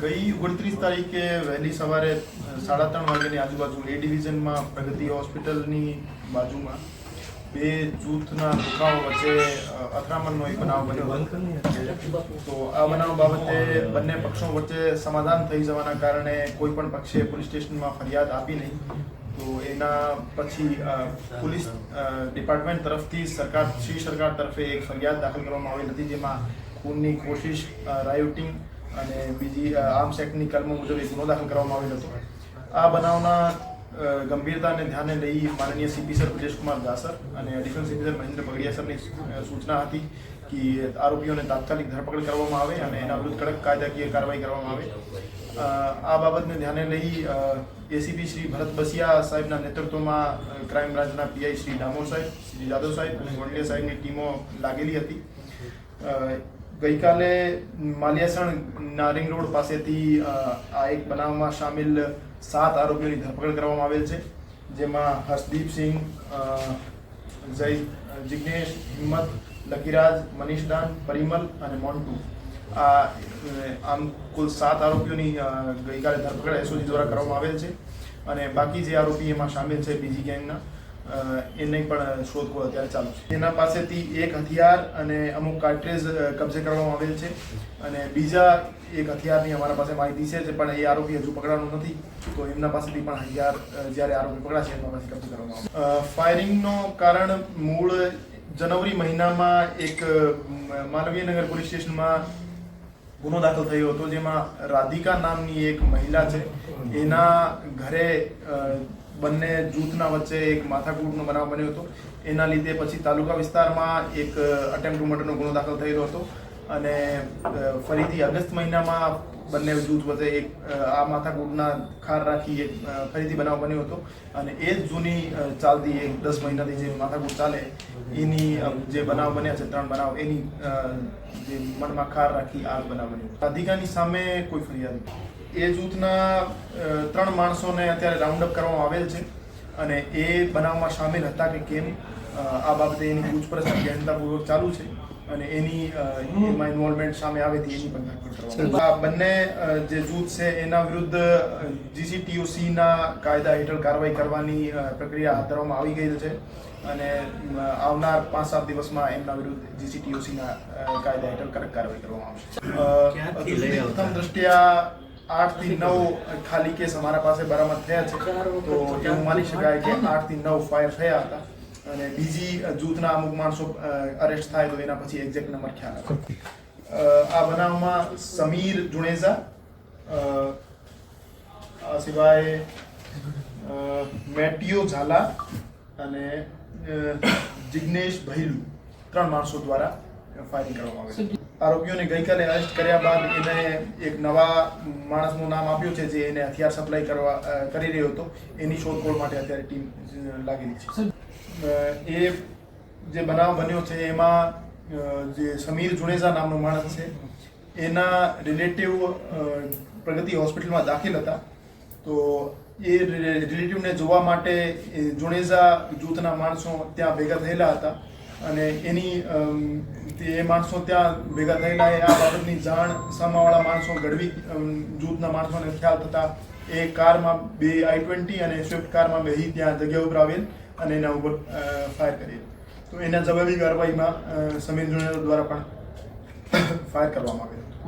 ગઈ ઓગણત્રીસ તારીખે વહેલી સવારે સાડા ત્રણ વાગ્યાની આજુબાજુ એ ડિવિઝનમાં પ્રગતિ હોસ્પિટલની બાજુમાં બે જૂથના દુખાવો વચ્ચે અથડામણનો એક બનાવ બન્યો તો આ બનાવ બાબતે બંને પક્ષો વચ્ચે સમાધાન થઈ જવાના કારણે કોઈ પણ પક્ષે પોલીસ સ્ટેશનમાં ફરિયાદ આપી નહીં. તો એના પછી પોલીસ ડિપાર્ટમેન્ટ તરફથી સરકાર, શ્રી સરકાર તરફે એક ફરિયાદ દાખલ કરવામાં આવી હતી, જેમાં ખૂનની કોશિશ રાયોટિંગ અને બીજી આર્મ્સ એક્ટની કલમો મુજબ એક ગુનો દાખલ કરવામાં આવેલ હતો. આ બનાવના ગંભીરતાને ધ્યાને લઈ માનનીય સીપી સર બ્રજેશકુમાર દાસર અને additional CP sir Mahendra Bagadia સરની સૂચના હતી કે આરોપીઓને તાત્કાલિક ધરપકડ કરવામાં આવે અને એના વિરુદ્ધ કડક કાયદાકીય કાર્યવાહી કરવામાં આવે. આ બાબતને ધ્યાને લઈ એસીપી શ્રી ભરત બસિયા સાહેબના નેતૃત્વમાં ક્રાઇમ બ્રાન્ચના પીઆઈ શ્રી ડામોર સાહેબ, શ્રી જાદવ સાહેબ અને ગોંડલિયા સાહેબની ટીમો લાગેલી હતી. ગઈકાલે માલિયાસણ નારિંગ રોડ પાસેથી આ એક બનાવમાં સામેલ સાત આરોપીઓની ધરપકડ કરવામાં આવેલ છે, જેમાં હર્ષદીપસિંહ જય, જિગ્નેશ, હિંમત, લકીરાજ મનીષદાન પરિમલ અને મોન્ટુ. આ આમ કુલ સાત આરોપીઓની ગઈકાલે ધરપકડ એસઓજી દ્વારા કરવામાં આવેલ છે અને બાકી જે આરોપી એમાં સામેલ છે બીજી ગેંગના. એની પણ શોધખોળ અત્યારે ચાલુ છે. એના પાસેથી એક હથિયાર અને અમુક કાર્ટ્રેજ કબજે કરવામાં આવેલ છે. અને બીજા એક હથિયારની અમારા પાસે માહિતી છે પણ એ આરોપી હજુ પકડાનો નથી, તો એમના પાસેથી પણ હથિયાર જ્યારે આરોપી પકડાશે, એમના પાસે કબજે કરવામાં આવશે ફાયરિંગનો કારણ મૂળ જનવરી મહિનામાં એક માનવીયનગર પોલીસ સ્ટેશનમાં ગુનો દાખલ થયો હતો, જેમાં રાધિકા નામની એક મહિલા છે. એના ઘરે બંને જૂથના વચ્ચે એક માથાકૂટનો બનાવ બન્યો હતો. એના લીધે પછી તાલુકા વિસ્તારમાં એક અટેમ્પ ટુ મર્ડરનો ગુનો દાખલ થયેલો હતો. અને ફરીથી ઓગસ્ટ મહિનામાં બંને જૂથ વચ્ચે એક આ માથાકૂટના ખાર રાખી એક ફરીથી બનાવ બન્યો હતો. અને એ જ જૂની ચાલતી એક દસ મહિનાથી જે માથાકૂટ ચાલે, એની જે બનાવ બન્યા છે, ત્રણ બનાવ, એની જે મનમાં ખાર રાખી આ બનાવ બન્યો. રાધિકાની સામે કોઈ ફરિયાદ નહીં એ જૂથના ત્રણ માણસોને અત્યારે રાઉન્ડ અપ કરવામાં આવેલ છે અને એ બનાવમાં સામેલ હતા કે કેમ? આ બાબતે એની પૂછપરછ ગહેનતાપૂર્વક ચાલુ છે. અને એની એમાં ઇન્વોલ્વમેન્ટ સામે આવે તો એની પણ ધરપકડ કરવામાં બંને જે જૂથ છે એના વિરુદ્ધ જીસીટીઓસી ના કાયદા હેઠળ કાર્યવાહી કરવાની પ્રક્રિયા હાથ ધરવામાં આવી ગઈ છે. અને આવનાર પાંચ સાત દિવસમાં એમના વિરુદ્ધ જીસીટીઓસી ના કાયદા હેઠળ કડક કાર્યવાહી કરવામાં આવશે. પ્રથમ દ્રષ્ટિયા આઠથી નવ ખાલી કેસ અમારા પાસે બરામદ થયા છે. તો એવું માની શકાય કે આઠથી નવ ફાયર થયા હતા. અને બીજી જૂથના અમુક માણસો અરેસ્ટ થાય તો એના પછી એક્ઝેક્ટ નંબર ખ્યાલ આવે. આ બનાવમાં સમીર જુણેજા આ સિવાય મેટિયો ઝાલા અને જિગ્નેશ ભૈલુ, ત્રણ માણસો દ્વારા ફાયરિંગ કરવામાં આવે છે. આરોપીઓને ગઈકાલે અરેસ્ટ કર્યા બાદ એને એક નવા માણસનું નામ આપ્યું છે જે એને હથિયાર સપ્લાય કરવા કરી રહ્યો હતો. એની શોધખોળ માટે અત્યારે ટીમ લાગેલી છે. એ જે બનાવ બન્યો છે, એમાં જે સમીર જુણેજા નામનો માણસ છે, એના રિલેટિવ પ્રગતિ હોસ્પિટલમાં દાખલ હતા. તો એ રિલેટિવને જોવા માટે એ જુણેજા જૂથના માણસો ત્યાં ભેગા થયેલા હતા. અને એની તે એ માણસો ત્યાં ભેગા થયેલા એ આ બાબતની જાણ સામાવાળા માણસો, ગઢવી જૂથના માણસોને ખ્યાલ થતા એ કારમાં બે આઈ ટ્વેન્ટી અને સ્વિફ્ટ કારમાં બે ત્યાં જગ્યા ઉપર આવેલ અને એના ઉપર ફાયર કરેલ તો એના જવાબી કાર્યવાહીમાં સમીર દ્વારા પણ ફાયર કરવામાં આવેલ.